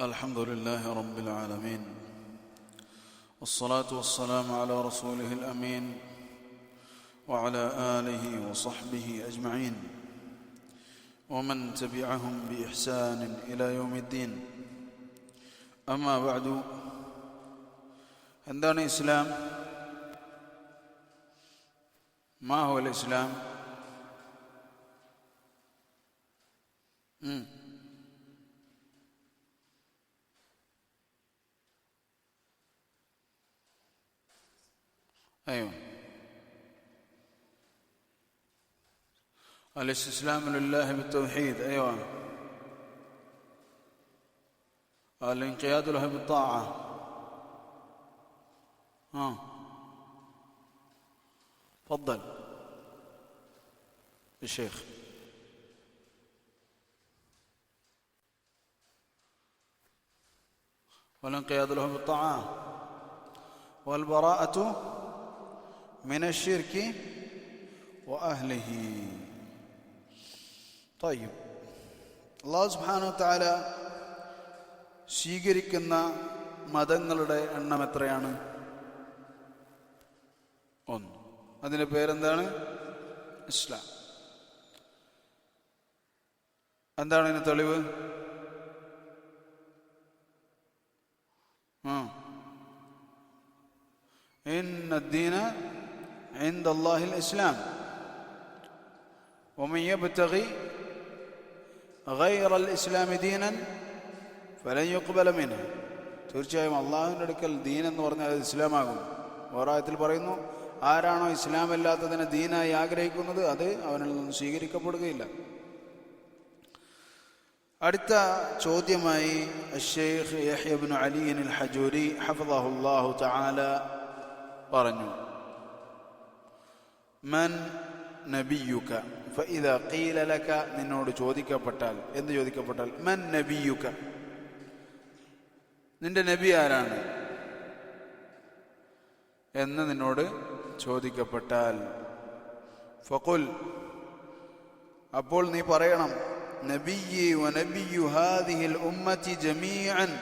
الحمد لله رب العالمين والصلاة والسلام على رسوله الأمين وعلى آله وصحبه أجمعين ومن تبعهم بإحسان إلى يوم الدين أما بعد عندنا الإسلام ما هو الإسلام؟ مم. أيوة. الاستسلام لله بالتوحيد أيوة. الانقياد له بالطاعة. ها تفضل. الشيخ والانقياد له بالطاعة. والبراءة മിനഷിർക്കി വഅഹ്ലിഹി തയ്യം. അള്ളാഹു സുബാനു താല സ്വീകരിക്കുന്ന മതങ്ങളുടെ എണ്ണം എത്രയാണ്? ഒന്ന്. അതിന്റെ പേരെന്താണ്? ഇസ്ലാം. എന്താണ് ഇതിന് തെളിവ്? ആ. ഇന്നദ്ദീന عند الله الإسلام ومن يبتغي غير الإسلام دينا فلن يقبل منه തീർച്ചയായും അള്ളാഹുവിൻ്റെ അടുക്കൽ ദീൻ എന്ന് പറഞ്ഞാൽ അത് ഇസ്ലാമാകും വേറായത്തിൽ പറയുന്നു ആരാണോ ഇസ്ലാം അല്ലാത്തതിനെ ദീനായി ആഗ്രഹിക്കുന്നത് അത് അവനിൽ നിന്ന് സ്വീകരിക്കപ്പെടുകയില്ല അടുത്ത ചോദ്യമായി ഷെയ്ഖ് യഹ്യബിൻ അലിയൻ അൽ ഹജൂരി ഹഫദാഹുല്ലാഹു തആല പറഞ്ഞു മൻ നബിയുക. فاذا ഖീല ലക നിന്നോട് ചോദിക്കപ്പെട്ടാൽ. എന്ത് ചോദിക്കപ്പെട്ടാൽ? മൻ നബിയുക. നിന്റെ നബി ആരാണ്? എന്ന് നിന്നോട് ചോദിക്കപ്പെട്ടാൽ. ഫഖുൽ അപ്പോൾ നീ പറയണം നബിയി വനബിയു ഉമ്മത്തി ജമീഅൻ.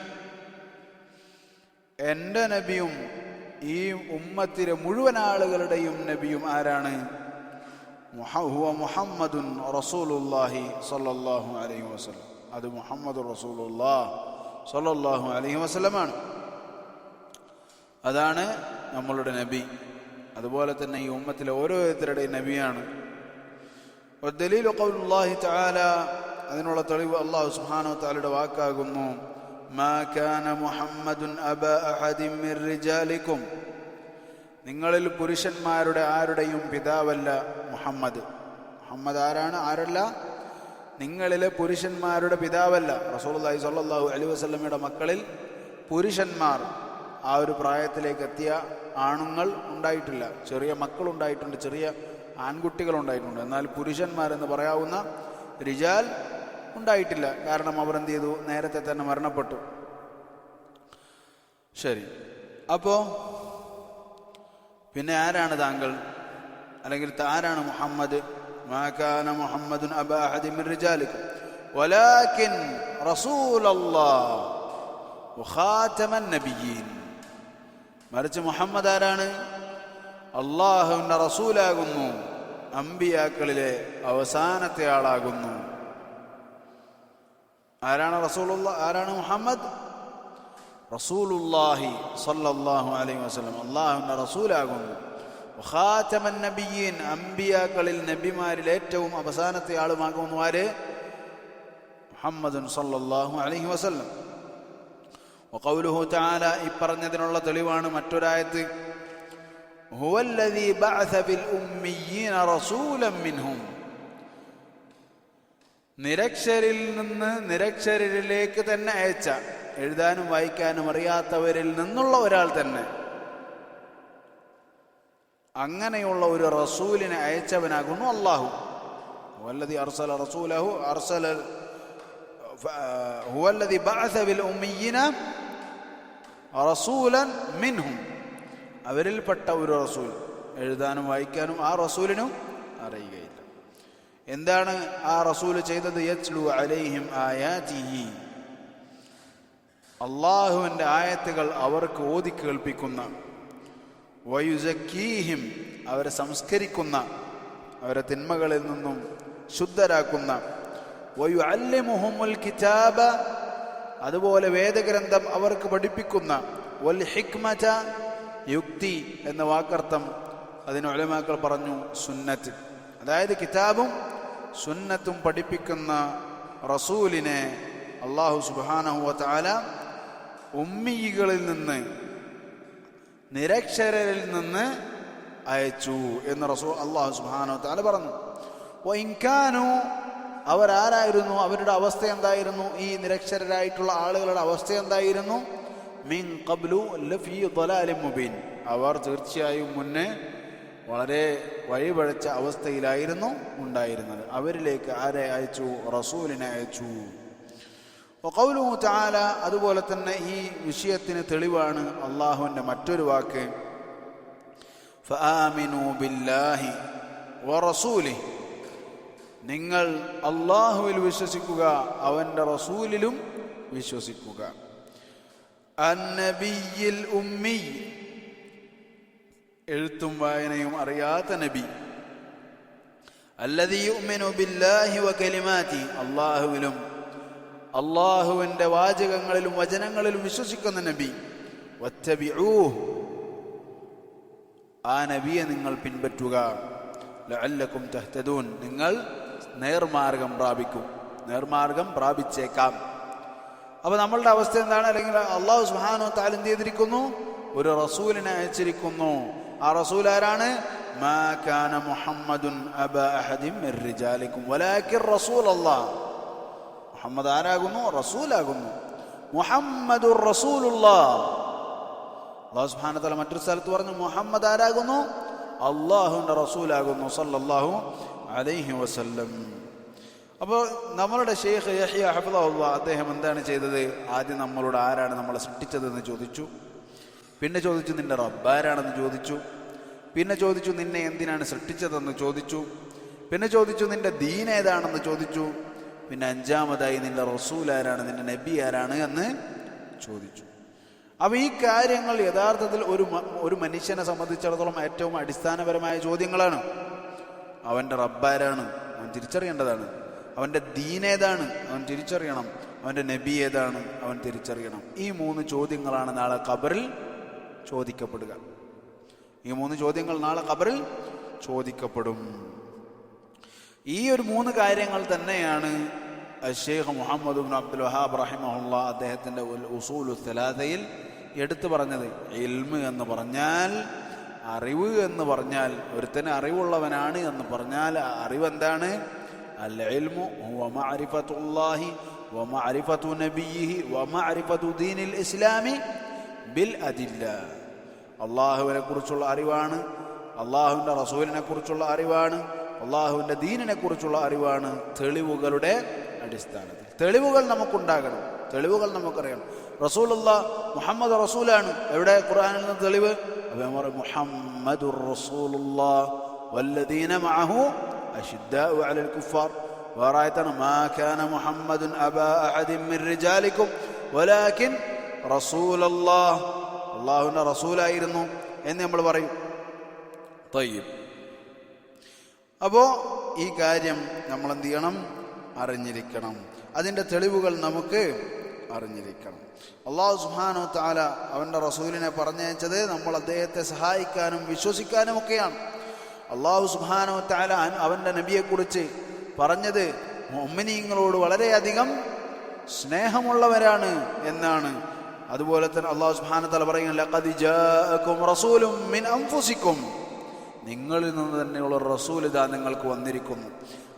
എന്റെ നബിയും ഈ ഉമ്മത്തിലെ മുഴുവൻ ആളുകളുടെയും നബിയും ആരാണ്? മുഹമ്മദുൻ റസൂലുല്ലാഹി സല്ലാഹു അലൈഹി വസല്ലം. അത് മുഹമ്മദ് റസൂലുല്ലാ സല്ലാഹു അലൈഹി വസ്ലമാണ് അതാണ് നമ്മളുടെ നബി. അതുപോലെ തന്നെ ഈ ഉമ്മത്തിലെ ഓരോരുത്തരുടെയും നബിയാണ്. ദലീലൊക്കെ അതിനുള്ള തെളിവ് അള്ളാഹു സുഹാനോ താലയുടെ വാക്കാകുന്നു. മാ كان محمد അബ അഹദിൻ من رجالكم നിങ്ങളിൽ പുരുഷന്മാരുടെ ആരുടെയും പിതാവല്ല മുഹമ്മദ്. മുഹമ്മദ് ആരാണ്? ആരല്ല? നിങ്ങളിലെ പുരുഷന്മാരുടെ പിതാവല്ല. റസൂലുള്ളാഹി സ്വല്ലല്ലാഹു അലൈഹി വസല്ലമയുടെ മക്കളിൽ പുരുഷന്മാർ ആ ഒരു പ്രായത്തിലേക്ക് എത്തിയ ആണുങ്ങൾ ഉണ്ടായിട്ടില്ല. ചെറിയ മക്കളുണ്ടായിട്ടുണ്ട് ചെറിയ ആൺകുട്ടികൾ ഉണ്ടായിട്ടുണ്ട്. എന്നാൽ പുരുഷന്മാരെന്ന് പറയാവുന്ന റിജാൽ ഉണ്ടായിട്ടില്ല. കാരണം അവർ എന്ത് ചെയ്തു? നേരത്തെ തന്നെ മരണപ്പെട്ടു. ശരി. അപ്പോ പിന്നെ ആരാണ് താങ്കൾ? അല്ലെങ്കിൽ ആരാണ് മുഹമ്മദ്? മാക്കാന കാന മുഹമ്മദുൻ അബാ അഹദിൻ മിൻ റിജാലിക്കും വലാകിൻ റസൂലല്ലാഹ് വഖാതമൻ നബിയീൻ. മറിച്ച് മുഹമ്മദ് ആരാണ്? അള്ളാഹുവിന്റെ റസൂലാകുന്നു. അമ്പിയാക്കളിലെ അവസാനത്തെ ആളാകുന്നു. ആരാണ് റസൂലുള്ള ആരാണ് മുഹമ്മദ്? റസൂലുല്ലാഹി സല്ലല്ലാഹു അലൈഹി വസല്ലം. അള്ളാഹുവിന്റെ റസൂലാകുന്നു. ഖാതമൻ നബിയീൻ അംബിയാക്കളിൽ നബിമാരിൽ ഏറ്റവും അവസാനത്തെ ആളുമാകുന്നു ആര്? മുഹമ്മദുൻ സല്ലല്ലാഹു അലൈഹി വസല്ലം. വഖൗലുഹു തആല ഇപ്പറഞ്ഞതിനുള്ള തെളിവാണ് മറ്റൊരായത്ത് ഹുവല്ലദീ ബഅസ ബിൽ ഉമ്മിയീന റസൂലൻ മിൻഹും. നിരക്ഷരിൽ നിന്ന് നിരക്ഷരിലേക്ക് തന്നെ അയച്ച എഴുതാനും വായിക്കാനും അറിയാത്തവരിൽ നിന്നുള്ള ഒരാൾ തന്നെ. അങ്ങനെയുള്ള ഒരു റസൂലിനെ അയച്ചവനാകുന്നു അള്ളാഹു വല്ലതി അർസല റസൂലഹു അർസല റസൂലൻ അവരിൽപ്പെട്ട ഒരു റസൂൽ എഴുതാനും വായിക്കാനും ആ റസൂലിനും അറിയുക എന്താണ് ആ റസൂൽ ചെയ്തത്? യത്ലു അലൈഹിം അള്ളാഹുവിന്റെ ആയത്തുകൾ അവർക്ക് ഓതി കേൾപ്പിക്കുന്ന വയുസക്കീഹിം അവരെ സംസ്കരിക്കുന്ന അവരെ തിന്മകളിൽ നിന്നും ശുദ്ധരാക്കുന്ന വയു അല്ലിമുഹുമുൽ കിതാബ അതുപോലെ വേദഗ്രന്ഥം അവർക്ക് പഠിപ്പിക്കുന്ന വൽ ഹിക്മത യുക്തി എന്ന വാക്കർത്ഥം അതിന് ഒലമാക്കൾ പറഞ്ഞു സുന്നത്ത്. അതായത് കിതാബും സുന്നത്തും പഠിപ്പിക്കുന്ന റസൂലിനെ അള്ളാഹു സുബാനഹുവല ഉമ്മികളിൽ നിന്ന് നിരക്ഷരരിൽ നിന്ന് അയച്ചു എന്ന് റസൂ അള്ളാഹു സുബാനു താല പറഞ്ഞു. ഓ ഇൻകാനു അവരാരായിരുന്നു? അവരുടെ അവസ്ഥ എന്തായിരുന്നു? ഈ നിരക്ഷരരായിട്ടുള്ള ആളുകളുടെ അവസ്ഥ എന്തായിരുന്നു? മിൻ കബ്ലു ലഫി മുബീൻ. അവർ തീർച്ചയായും മുന്നേ വളരെ വഴിപഴച്ച അവസ്ഥയിലായിരുന്നു ഉണ്ടായിരുന്നത്. അവരിലേക്ക് ആരെ അയച്ചു? റസൂലിനെ അയച്ചു. ഒക്കൗലു ചാല അതുപോലെ തന്നെ ഈ വിഷയത്തിന് തെളിവാണ് അള്ളാഹുവിന്റെ മറ്റൊരു വാക്ക്. ബില്ലാഹി നിങ്ങൾ അള്ളാഹുവിൽ വിശ്വസിക്കുക അവന്റെ റസൂലിലും വിശ്വസിക്കുക. എഴുത്തും വായനയും അറിയാത്ത നബി. ബില്ലാഹി അള്ളാഹുവിലും അള്ളാഹുവിന്റെ വാചകങ്ങളിലും വചനങ്ങളിലും വിശ്വസിക്കുന്ന നബി. ആ നബിയെ നിങ്ങൾ പിൻപറ്റുക. ലഅല്ലക്കും തഹ്തദൂൻ. നിങ്ങൾ നേർമാർഗം പ്രാപിക്കും. നേർമാർഗം പ്രാപിച്ചേക്കാം. അപ്പൊ നമ്മളുടെ അവസ്ഥ എന്താണ്? അല്ലെങ്കിൽ അള്ളാഹു സുഹാനോ താൽ ചെയ്തിരിക്കുന്നു? ഒരു റസൂലിനെ അയച്ചിരിക്കുന്നു. ആ റസൂൽ ആരാണ്? മുഹമ്മദുൻ അബ വലാകിർ റസൂൽ അല്ലാഹ് മുഹമ്മദ് ആരാകുന്നു? റസൂലാകുന്നു. റസൂലുള്ളാഹ് അള്ളാഹു സുബ്ഹാനഹു മറ്റൊരു സ്ഥലത്ത് പറഞ്ഞു മുഹമ്മദ് ആരാകുന്നു? അള്ളാഹുവിന്റെ റസൂലാകുന്നു സല്ലല്ലാഹു അലൈഹി വസല്ലം. അപ്പോൾ നമ്മളുടെ ഷെയ്ഖ് യഹ്യ ഹഫിദുള്ള അദ്ദേഹം എന്താണ് ചെയ്തത്? ആദ്യം നമ്മളോട് ആരാണ് നമ്മളെ സൃഷ്ടിച്ചതെന്ന് ചോദിച്ചു. പിന്നെ ചോദിച്ചു നിന്റെ റബ്ബാരാണെന്ന് ചോദിച്ചു? പിന്നെ ചോദിച്ചു നിന്നെ എന്തിനാണ് സൃഷ്ടിച്ചതെന്ന് ചോദിച്ചു? പിന്നെ ചോദിച്ചു നിന്റെ ദീൻ ഏതാണെന്ന് ചോദിച്ചു? പിന്നെ അഞ്ചാമതായി നിന്റെ റസൂൽ ആരാണ്? നിന്റെ നബി ആരാണ്? എന്ന് ചോദിച്ചു. അപ്പോൾ ഈ കാര്യങ്ങൾ യഥാർത്ഥത്തിൽ ഒരു ഒരു മനുഷ്യനെ സംബന്ധിച്ചിടത്തോളം ഏറ്റവും അടിസ്ഥാനപരമായ ചോദ്യങ്ങളാണ്. അവന്റെ റബ്ബാരാണ് അവൻ തിരിച്ചറിയേണ്ടതാണ്. അവന്റെ ദീനേതാണ് അവൻ തിരിച്ചറിയണം. അവന്റെ നബി ഏതാണ്? അവൻ തിരിച്ചറിയണം. ഈ മൂന്ന് ചോദ്യങ്ങളാണ് നാളെ ഖബറിൽ ചോദിക്കപ്പെടുക. ഈ മൂന്ന് ചോദ്യങ്ങൾ നാളെ ഖബറിൽ ചോദിക്കപ്പെടും. ഈ ഒരു മൂന്ന് കാര്യങ്ങൾ തന്നെയാണ് Sheikh Muhammad bin Abdul Wahhab റഹിമുള്ള അദ്ദേഹത്തിന്റെ ഉസൂലു എടുത്തു പറഞ്ഞത്. ഇൽമ് എന്ന് പറഞ്ഞാൽ അറിവ് എന്ന് പറഞ്ഞാൽ ഒരുത്തന് അറിവുള്ളവനാണ് എന്ന് പറഞ്ഞാൽ അറിവ് എന്താണ്? അൽ ഇൽമു ഹുവ മഅരിഫത്തുല്ലാഹി വ മഅരിഫത്തു നബിയിഹി വ മഅരിഫത്തു ദീനിൽ ഇസ്ലാമി ബിൽ അതില്ല അള്ളാഹുവിനെ കുറിച്ചുള്ള അറിവാണ്. അള്ളാഹുവിന്റെ റസൂലിനെ കുറിച്ചുള്ള അറിവാണ്. അള്ളാഹുവിന്റെ ദീനിനെ കുറിച്ചുള്ള അറിവാണ്. തെളിവുകളുടെ അടിസ്ഥാനത്തിൽ. തെളിവുകൾ നമുക്കുണ്ടാകണം. തെളിവുകൾ നമുക്കറിയണം. റസൂലുള്ള മുഹമ്മദ് റസൂലാണ്. എവിടെ? ഖുർആനിൽ നിന്ന് തെളിവ്. മുഹമ്മദ് والذين معه മുഹമ്മദുർ റസൂലുള്ള വല്ലദീന മഅഹു ما كان കുഫാർ. أبا أحد من رجالكم മുഹമ്മദുൻ വലാകിൻ അള്ളാഹുവിന്റെ റസൂലായിരുന്നു എന്ന് നമ്മൾ പറയും. തയ്യും. അപ്പോൾ ഈ കാര്യം നമ്മൾ എന്ത് ചെയ്യണം? അറിഞ്ഞിരിക്കണം. അതിന്റെ തെളിവുകൾ നമുക്ക് അറിഞ്ഞിരിക്കണം. അള്ളാഹു സുഹാനോ താല അവന്റെ റസൂലിനെ പറഞ്ഞയച്ചത് നമ്മൾ അദ്ദേഹത്തെ സഹായിക്കാനും വിശ്വസിക്കാനും ഒക്കെയാണ്. അള്ളാഹു സുഹാനോ താല അവന്റെ നബിയെക്കുറിച്ച് പറഞ്ഞത് മൊമ്മിനിയങ്ങളോട് വളരെയധികം സ്നേഹമുള്ളവരാണ് എന്നാണ് അതുപോലെ തന്നെ അള്ളാഹു സുബാന തല പറയുന്നില്ല നിങ്ങളിൽ നിന്ന് തന്നെയുള്ള റസൂൽ ഇതാ നിങ്ങൾക്ക് വന്നിരിക്കുന്നു.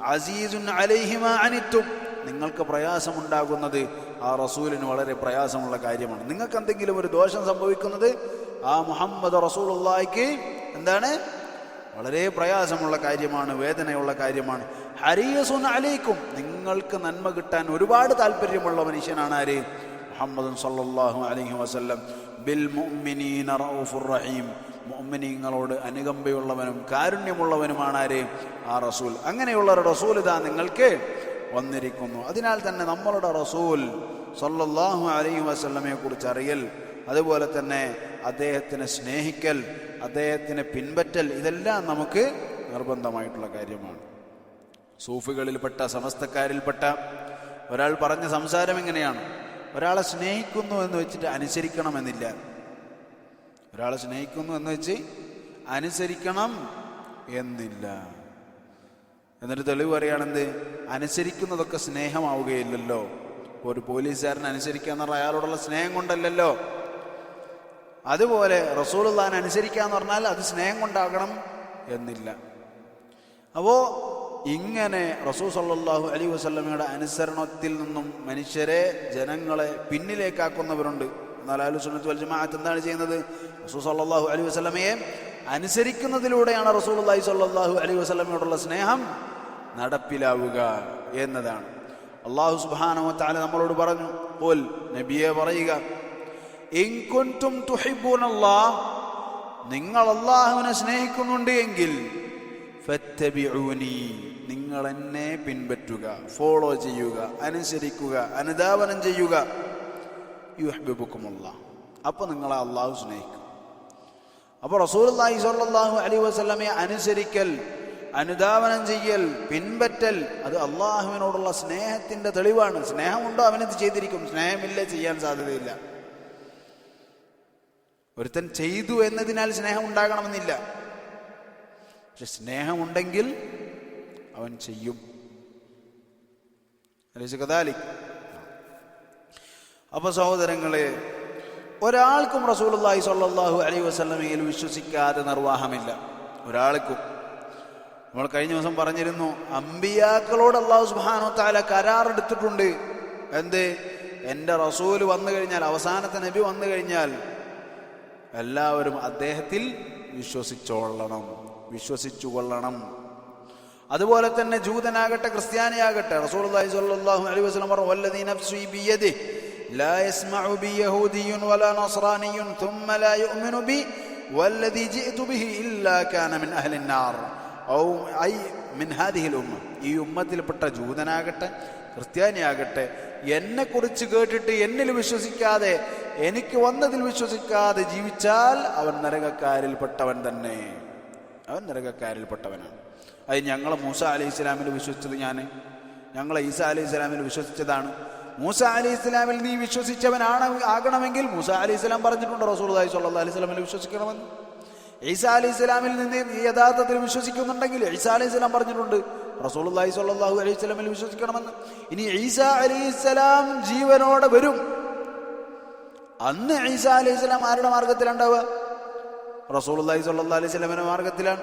അസീസുൻ അലൈഹിമ അനിത്തും. നിങ്ങൾക്ക് പ്രയാസമുണ്ടാകുന്നത് ആ റസൂലിന് വളരെ പ്രയാസമുള്ള കാര്യമാണ്. നിങ്ങൾക്ക് എന്തെങ്കിലും ഒരു ദോഷം സംഭവിക്കുന്നത്? ആ മുഹമ്മദ് റസൂലുള്ളാഹിക്ക് എന്താണ്? വളരെ പ്രയാസമുള്ള കാര്യമാണ് വേദനയുള്ള കാര്യമാണ്. ഹരിയസുൻ അലൈക്കും. നിങ്ങൾക്ക് നന്മ കിട്ടാൻ ഒരുപാട് താല്പര്യമുള്ള മനുഷ്യനാണ് ആര്? മുഹമ്മദ് സല്ലാഹു അലഹി വസ്ല്ലം. ബിൽ മുഅ്മിനീന റഊഫുർ റഹീം. മുഅ്മിനീങ്ങളോട് അനുകമ്പയുള്ളവനും കാരുണ്യമുള്ളവനുമാണ് ആര്? ആ റസൂൽ. അങ്ങനെയുള്ള റസൂൽ ഇതാ നിങ്ങൾക്ക് വന്നിരിക്കുന്നു. അതിനാൽ തന്നെ നമ്മളുടെ റസൂൽ സല്ലല്ലാഹു അലൈഹി വസല്ലമയെ കുറിച്ച് അറിയൽ അതുപോലെ തന്നെ അദ്ദേഹത്തിനെ സ്നേഹിക്കൽ അദ്ദേഹത്തിനെ പിൻപറ്റൽ ഇതെല്ലാം നമുക്ക് നിർബന്ധമായിട്ടുള്ള കാര്യമാണ്. സൂഫികളിൽപ്പെട്ട സമസ്തക്കാരിൽപ്പെട്ട ഒരാൾ പറഞ്ഞ സംസാരം എങ്ങനെയാണ് ഒരാളെ സ്നേഹിക്കുന്നു എന്ന് വെച്ചിട്ട് അനുസരിക്കണമെന്നില്ല. ഒരാളെ സ്നേഹിക്കുന്നു എന്ന് വെച്ച് അനുസരിക്കണം എന്നില്ല. എന്നിട്ട് തെളിവ് പറയുകയാണെന്ത്? അനുസരിക്കുന്നതൊക്കെ സ്നേഹമാവുകയില്ലല്ലോ. ഒരു പോലീസുകാരൻ അനുസരിക്കുക എന്ന് പറഞ്ഞാൽ അയാളോടുള്ള സ്നേഹം കൊണ്ടല്ലല്ലോ. അതുപോലെ റസൂൾ അനുസരിക്കുക എന്ന് പറഞ്ഞാൽ അത് സ്നേഹം കൊണ്ടാകണം എന്നില്ല. അപ്പോൾ ഇങ്ങനെ റസൂ സല്ലാഹു അലി വസല്ലമയുടെ അനുസരണത്തിൽ നിന്നും മനുഷ്യരെ ജനങ്ങളെ പിന്നിലേക്കാക്കുന്നവരുണ്ട്. എന്നാൽ അഹ്ലു സുന്നത്ത് വൽ ജമാഅത്ത് എന്താണ് ചെയ്യുന്നത്? റസൂ സല്ലാഹു അലി വസ്ലമയെ അനുസരിക്കുന്നതിലൂടെയാണ് റസൂൽ റസൂലുള്ളാഹി സല്ലാഹു അലി വസ്ലമയോടുള്ള സ്നേഹം നടപ്പിലാവുക എന്നതാണ്. അള്ളാഹു സുബ്ഹാനഹു വതആല നമ്മളോട് പറഞ്ഞു പോൽ നബിയെ പറയുക നിങ്ങൾ അള്ളാഹുവിനെ സ്നേഹിക്കുന്നുണ്ട് എങ്കിൽ ഫത്തബിഊനി. നിങ്ങൾ എന്നെ പിൻപറ്റുക ഫോളോ ചെയ്യുക അനുസരിക്കുക അനുധാവനം ചെയ്യുക. യുഹ്ബിബുക്കുമുള്ള അപ്പോൾ നിങ്ങളെ അള്ളാഹു സ്നേഹിക്കും. അപ്പോൾ റസൂലുള്ളാഹി സാഹു അലി വസ്ലമെ അനുസരിക്കൽ അനുധാവനം ചെയ്യൽ പിൻപറ്റൽ അത് അള്ളാഹുവിനോടുള്ള സ്നേഹത്തിന്റെ തെളിവാണ്. സ്നേഹമുണ്ടോ? അവനത് ചെയ്തിരിക്കും? സ്നേഹമില്ലേ ചെയ്യാൻ സാധ്യതയില്ല. ഒരുത്തൻ ചെയ്തു എന്നതിനാൽ സ്നേഹം ഉണ്ടാകണമെന്നില്ല. പക്ഷെ സ്നേഹമുണ്ടെങ്കിൽ അവൻ ചെയ്യും. അപ്പൊ സഹോദരങ്ങളെ ഒരാൾക്കും റസൂലി സാഹു അലൈ വസ്ലമയിൽ വിശ്വസിക്കാതെ നിർവാഹമില്ല. ഒരാൾക്കും. നമ്മൾ കഴിഞ്ഞ ദിവസം പറഞ്ഞിരുന്നു അമ്പിയാക്കളോട് അള്ളാഹു സുബാനോ താല കരാറെടുത്തിട്ടുണ്ട് എന്ത്? എന്റെ റസൂൽ വന്നു കഴിഞ്ഞാൽ അവസാനത്തെ നബി വന്നു കഴിഞ്ഞാൽ എല്ലാവരും അദ്ദേഹത്തിൽ വിശ്വസിച്ചോളണം. വിശ്വസിച്ചു കൊള്ളണം അതുപോലെ തന്നെ ജൂതനാകട്ടെ ക്രിസ്ത്യാനിയാകട്ടെ റസൂലുള്ളാഹി സ്വല്ലല്ലാഹു അലൈഹി വസല്ലം പറഞ്ഞു വല്ലദീ നഫ്സി ബിയദിഹി ലാ യസ്മഉ ബി യഹൂദിയ്യുൻ വലാ നസ്റാനിയ്യുൻ ثم لا يؤمن ബി والذي جئت به إلا كان من أهل النار ഔ ഐ മിൻ ഹാദിഹിൽ ഉമ്മ ഈ ഉമ്മത്തിൽപ്പെട്ട ജൂതനാകട്ടെ ക്രിസ്ത്യാനിയാകട്ടെ എന്നെക്കുറിച്ച് കേട്ടിട്ട് എന്നിൽ വിശ്വസിക്കാതെ എനിക്ക് വന്നതിൽ വിശ്വസിക്കാതെ ജീവിച്ചാൽ അവൻ നരകക്കാരിൽപ്പെട്ടവൻ തന്നെ അവൻ നരകക്കാരിൽപ്പെട്ടവനാണ്. അത് ഞങ്ങൾ മൂസ അലി ഇസ്ലാമിൽ വിശ്വസിച്ചത് ഞാൻ ഞങ്ങൾ ഈസ അലി ഇസ്ലാമിൽ വിശ്വസിച്ചതാണ്. മൂസ അലി ഇസ്ലാമിൽ നീ വിശ്വസിച്ചവനാണ് ആകണമെങ്കിൽ മൂസ അലി ഇസ്ലാം പറഞ്ഞിട്ടുണ്ട് റസൂൽ സല്ലാ അലൈഹി സ്വലാമിൽ വിശ്വസിക്കണമെന്ന്. ഈസ അലി ഇസ്ലാമിൽ നിന്ന് നീ യഥാർത്ഥത്തിൽ വിശ്വസിക്കുന്നുണ്ടെങ്കിൽ ഈസ അലി ഇസ്ലാം പറഞ്ഞിട്ടുണ്ട് റസൂൽ സല്ലാഹു അലൈഹി സ്വലമിൽ വിശ്വസിക്കണമെന്ന്. ഇനി ഈസ അലി ഇസ്ലാം ജീവനോടെ വരും. അന്ന് ഈസ അലി ഇസ്ലാം ആരുടെ മാർഗത്തിലുണ്ടാവുക? റസൂൽ അള്ളാഹി അലൈഹി വസല്ലമയുടെ മാർഗത്തിലാണ്.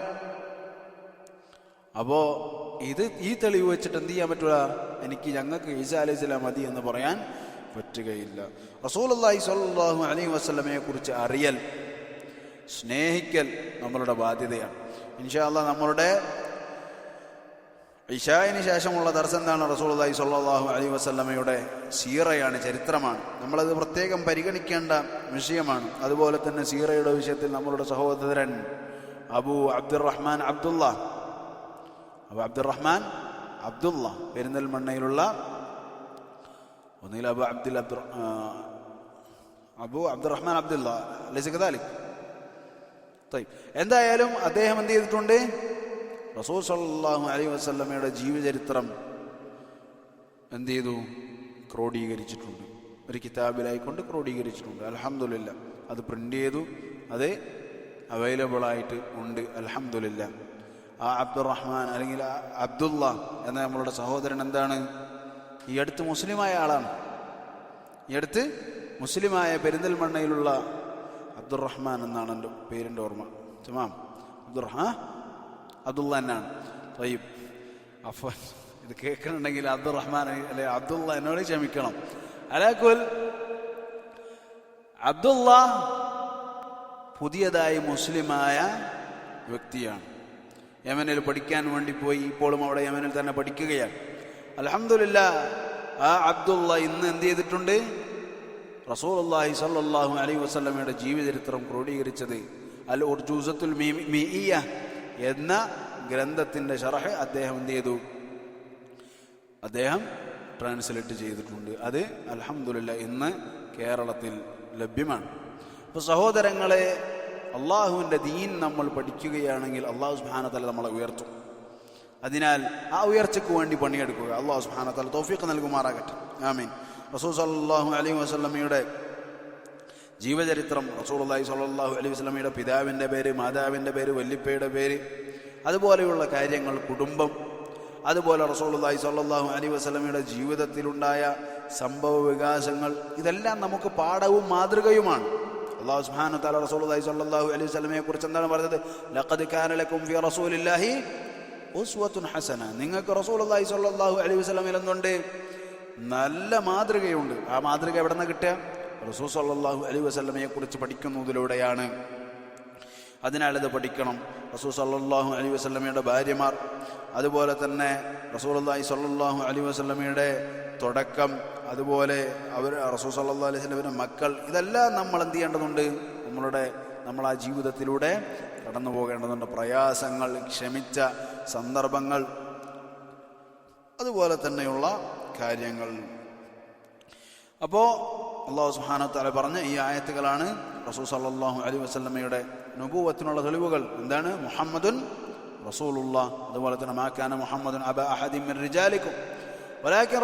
അപ്പോൾ ഇത് ഈ തെളിവ് വെച്ചിട്ട് എന്ത് ചെയ്യാൻ പറ്റൂല എനിക്ക് ഞങ്ങൾക്ക് ഈസാ അലൈഹി സ്വലാം മതി എന്ന് പറയാൻ പറ്റുകയില്ല. റസൂൽ അള്ളാഹി അലൈഹി വസ്ലമയെ കുറിച്ച് അറിയൽ സ്നേഹിക്കൽ നമ്മളുടെ ബാധ്യതയാണ്. ഇൻഷാല്ല നമ്മളുടെ ഇഷായിന് ശേഷമുള്ള ദർശൻ എന്താണ് റസൂൽദായി സല്ലാഹു അലൈ വസ്ലമയുടെ സീറയാണ് ചരിത്രമാണ്. നമ്മളത് പ്രത്യേകം പരിഗണിക്കേണ്ട വിഷയമാണ്. അതുപോലെ തന്നെ സീറയുടെ വിഷയത്തിൽ നമ്മളുടെ സഹോദരൻ അബു അബ്ദുറഹ്മാൻ അബ്ദുള്ള അബു അബ്ദുറഹ്മാൻ അബ്ദുള്ള പെരിന്തൽമണ്ണയിലുള്ള ഒന്നിൽ അബു അബ്ദുൽ അബ്ദുർ അബു അബ്ദുറഹ്മാൻ അബ്ദുള്ള ലസികദാലിക് തയ്യ്. എന്തായാലും അദ്ദേഹം എന്ത് ചെയ്തിട്ടുണ്ട്? റസൂൽ സല്ലല്ലാഹു അലൈ വസ്ലമയുടെ ജീവചരിത്രം എന്ത് ചെയ്തു? ക്രോഡീകരിച്ചിട്ടുണ്ട്. ഒരു കിതാബിലായിക്കൊണ്ട് ക്രോഡീകരിച്ചിട്ടുണ്ട്. അലഹമുല്ല അത് പ്രിന്റ് ചെയ്തു. അത് അവൈലബിൾ ആയിട്ട് ഉണ്ട്. അലഹമുല്ല ആ അബ്ദുറഹ്മാൻ അല്ലെങ്കിൽ ആ അബ്ദുള്ള എന്ന നമ്മളുടെ സഹോദരൻ എന്താണ്? ഈ അടുത്ത് മുസ്ലിമായ ആളാണ്. ഈ അടുത്ത് മുസ്ലിമായ പെരിന്തൽമണ്ണയിലുള്ള അബ്ദുറഹ്മാൻ എന്നാണ് എന്റെ പേരിന്റെ ഓർമ്മ. ചുമാം അബ്ദുറഹ്മാ അബ്ദുള്ള തന്നെയാണ് തയ്യബ് അഫൻ ഇത് കേൾക്കണമെങ്കിൽ അബ്ദുറഹ്മാൻ അല്ലെ അബ്ദുള്ള എന്നോട് ക്ഷമിക്കണം. അലാക്കുൽ അബ്ദുള്ള പുതിയതായി മുസ്ലിമായ വ്യക്തിയാണ്. യമനിൽ പഠിക്കാൻ വേണ്ടി പോയി ഇപ്പോഴും അവിടെ യമനിൽ തന്നെ പഠിക്കുകയാണ്. അലഹമില്ല ആ അബ്ദുള്ള ഇന്ന് എന്ത് ചെയ്തിട്ടുണ്ട്? റസൂൽ അള്ളാഹി സല്ലാഹു അലൈ വസ്ലമയുടെ ജീവചരിത്രം ക്രോഡീകരിച്ചത് അൽ ഉർജൂസത്തുൽ മീഇയ എന്ന ഗ്രന്ഥത്തിന്റെ ഷറഹ് അദ്ദേഹം എന്ത് ചെയ്തു? അദ്ദേഹം ട്രാൻസ്ലേറ്റ് ചെയ്തിട്ടുണ്ട്. അത് അലഹമുല്ല ഇന്ന് കേരളത്തിൽ ലഭ്യമാണ്. അപ്പോൾ സഹോദരങ്ങളെ അള്ളാഹുവിന്റെ ദീൻ നമ്മൾ പഠിക്കുകയാണെങ്കിൽ അള്ളാഹു സുബാനത്തല നമ്മളെ ഉയർത്തും. അതിനാൽ ആ ഉയർച്ചയ്ക്ക് വേണ്ടി പണിയെടുക്കുക. അള്ളാഹു സുബാനത്തല തോഫിക്ക് നൽകുമാറാകട്ടെ. ആമീൻ. റസൂസ് അള്ളാഹു അലൈഹി വസല്ലമയുടെ ജീവചരിത്രം റസൂലുള്ളാഹി സ്വല്ലല്ലാഹു അലൈഹി വസല്ലമയുടെ പിതാവിന്റെ പേര് മാതാവിന്റെ പേര് വല്ലിപ്പയുടെ പേര് അതുപോലെയുള്ള കാര്യങ്ങൾ കുടുംബം അതുപോലെ റസൂലുള്ളാഹി സ്വല്ലല്ലാഹു അലൈഹി വസ്ലമിയുടെ ജീവിതത്തിലുണ്ടായ സംഭവ വികാസങ്ങൾ ഇതെല്ലാം നമുക്ക് പാഠവും മാതൃകയുമാണ്. അള്ളാഹു സുഹാന താല റസൂലുള്ളാഹി സ്വല്ലല്ലാഹു അലൈഹി വസല്ലമയെ കുറിച്ച് എന്താണ് പറഞ്ഞത്? ലഖദ് കാന ലക്കും ഫി റസൂലില്ലാഹി ഉസ്വത്തുൻ ഹസന. നിങ്ങൾക്ക് റസൂലുള്ളാഹി സ്വല്ലല്ലാഹു അലൈഹി വസ്ലമിൽ എന്തുണ്ട്? നല്ല മാതൃകയുണ്ട്. ആ മാതൃക എവിടെ നിന്ന് കിട്ടുക? റസൂൽ സല്ലാഹു അലൈഹി വസ്ലമയെ കുറിച്ച് പഠിക്കുന്നതിലൂടെയാണ് അതിനാൽ ഇത് പഠിക്കണം. റസൂ സല്ലാഹു അലൈഹി വസ്ലമയുടെ ഭാര്യമാർ അതുപോലെ തന്നെ റസൂലുള്ളാഹി സല്ലാഹു അലൈഹി വസ്ലമയുടെ തുടക്കം അതുപോലെ അവർ റസൂ സല്ലാ അലൈഹി വസല്ലമയുടെ മക്കൾ ഇതെല്ലാം നമ്മൾ എന്ത് ചെയ്യേണ്ടതുണ്ട്? നമ്മളുടെ നമ്മൾ ആ ജീവിതത്തിലൂടെ കടന്നു പോകേണ്ടതുണ്ട്. പ്രയാസങ്ങൾ ക്ഷമിച്ച സന്ദർഭങ്ങൾ അതുപോലെ തന്നെയുള്ള കാര്യങ്ങൾ. അപ്പോൾ അള്ളാഹു സുഹാന താല പറഞ്ഞ ഈ ആയത്തുകളാണ് റസൂൽ സല്ലാഹു അലൈ വസ്ലമയുടെ നുപൂവത്തിനുള്ള തെളിവുകൾ. എന്താണ്? മുഹമ്മദുൻ റസൂലുള്ള. അതുപോലെ തന്നെ മാക്കാന മുഹമ്മദുൻ അബ അഹദിം റിജാലിക്കും.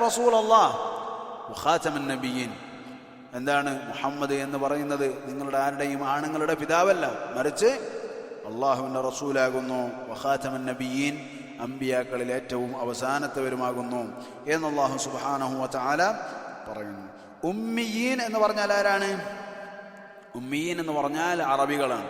റസൂൽ അള്ളാഹ് നബിയീൻ എന്താണ്? മുഹമ്മദ് എന്ന് പറയുന്നത് നിങ്ങളുടെ ആരുടെയും ആണുങ്ങളുടെ പിതാവല്ല. മറിച്ച് അള്ളാഹുവിന്റെ റസൂലാകുന്നു. വഹാചമൻ നബിയീൻ അമ്പിയാക്കളിൽ ഏറ്റവും അവസാനത്തവരുമാകുന്നു എന്ന് അള്ളാഹു സുബാനഹു ചാല പറയുന്നു. ഉമ്മിയീൻ എന്ന് പറഞ്ഞാൽ ആരാണ്? ഉമ്മിയീൻ എന്ന് പറഞ്ഞാൽ അറബികളാണ്.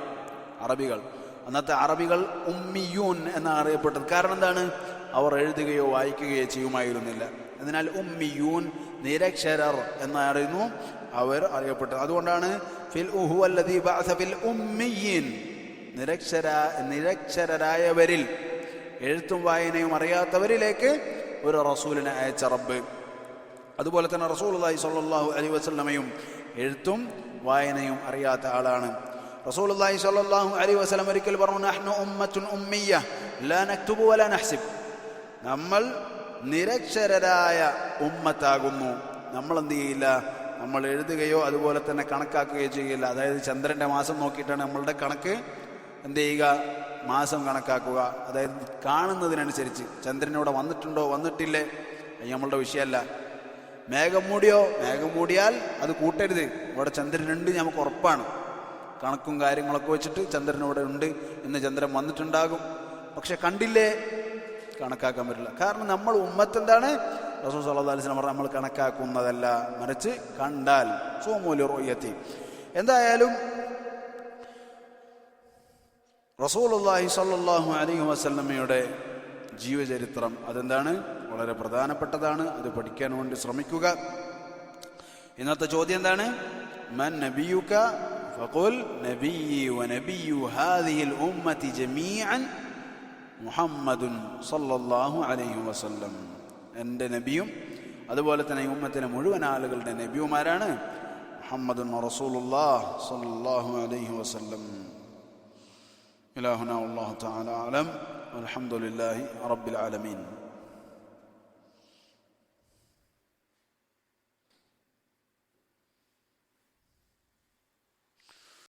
അറബികൾ. അന്നത്തെ അറബികൾ ഉമ്മിയൂൻ എന്നാണ് അറിയപ്പെട്ടത്. കാരണം എന്താണ്? അവർ എഴുതുകയോ വായിക്കുകയോ ചെയ്യുമായിരുന്നില്ല. അതിനാൽ ഉമ്മിയൂൻ നിരക്ഷരർ എന്നായിരുന്നു അവർ അറിയപ്പെട്ടത്. അതുകൊണ്ടാണ് ഫിൽ ഫിൽ ഉമ്മിയീൻ. നിരക്ഷര നിരക്ഷരരായവരിൽ എഴുത്തും വായനയും അറിയാത്തവരിലേക്ക് ഒരു റസൂലിനെ അയച്ച റബ്ബ്. അതുപോലെ തന്നെ റസൂൽ സല്ലാഹു അലൈഹി വസല്ലമയും എഴുത്തും വായനയും അറിയാത്ത ആളാണ്. റസൂൽ സല്ലാഹു അലൈഹി വസല്ലം ഒരിക്കൽ പറഞ്ഞു നമ്മൾ നിരക്ഷരായ ഉമ്മത്താകുന്നു. നമ്മൾ എന്ത് ചെയ്യില്ല? നമ്മൾ എഴുതുകയോ അതുപോലെ തന്നെ കണക്കാക്കുകയോ ചെയ്യില്ല. അതായത് ചന്ദ്രന്റെ മാസം നോക്കിയിട്ടാണ് നമ്മളുടെ കണക്ക് എന്ത് ചെയ്യുക? മാസം കണക്കാക്കുക. അതായത് കാണുന്നതിനനുസരിച്ച്. ചന്ദ്രൻ ഇവിടെ വന്നിട്ടുണ്ടോ? വന്നിട്ടില്ലേ? നമ്മളുടെ വിഷയമല്ല. മേഘം മൂടിയോ? മേഘം മൂടിയാൽ അത് കൂട്ടരുത്. ഇവിടെ ചന്ദ്രനുണ്ട് നമുക്ക് ഉറപ്പാണ്. കണക്കും കാര്യങ്ങളൊക്കെ വെച്ചിട്ട് ചന്ദ്രൻ ഇവിടെ ഉണ്ട് ഇന്ന് ചന്ദ്രൻ വന്നിട്ടുണ്ടാകും. പക്ഷെ കണ്ടില്ലേ? കണക്കാക്കാൻ പറ്റില്ല. കാരണം നമ്മൾ ഉമ്മത്ത് എന്താണ് റസൂൽ സല്ലാ അലൈഹി വസല്ലം പറഞ്ഞ നമ്മൾ കണക്കാക്കുന്നതല്ല. മറിച്ച് കണ്ടാൽ. സോമൂലി റോയ്യത്തി എന്തായാലും റസൂൽ അള്ളാഹി സല്ലാഹു അലി വസല്ലമയുടെ ജീവചരിത്രം അതെന്താണ്? വളരെ പ്രധാനപ്പെട്ടതാണ് അത് പഠിക്കാൻ വേണ്ടി ശ്രമിക്കുക ഇന്നത്തെ ചോദ്യം എന്താണ് മൻ നബിയുക ഫഖുൽ നബിയി വനബിയു ഹാദിഹിൽ ഉമ്മത്തി ജമീഅൻ മുഹമ്മദുൻ സല്ലല്ലാഹു അലൈഹി വസല്ലം എൻ്റെ നബിയും അതുപോലെ തന്നെ ഈ ഉമ്മത്തിലെ മുഴുവൻ ആളുകളുടെ നബിയുമാരാണ് മുഹമ്മദുൻ റസൂലുള്ളാഹ് സല്ലല്ലാഹു അലൈഹി വസല്ലം إلهنا والله تعالى أعلم والحمد لله رب العالمين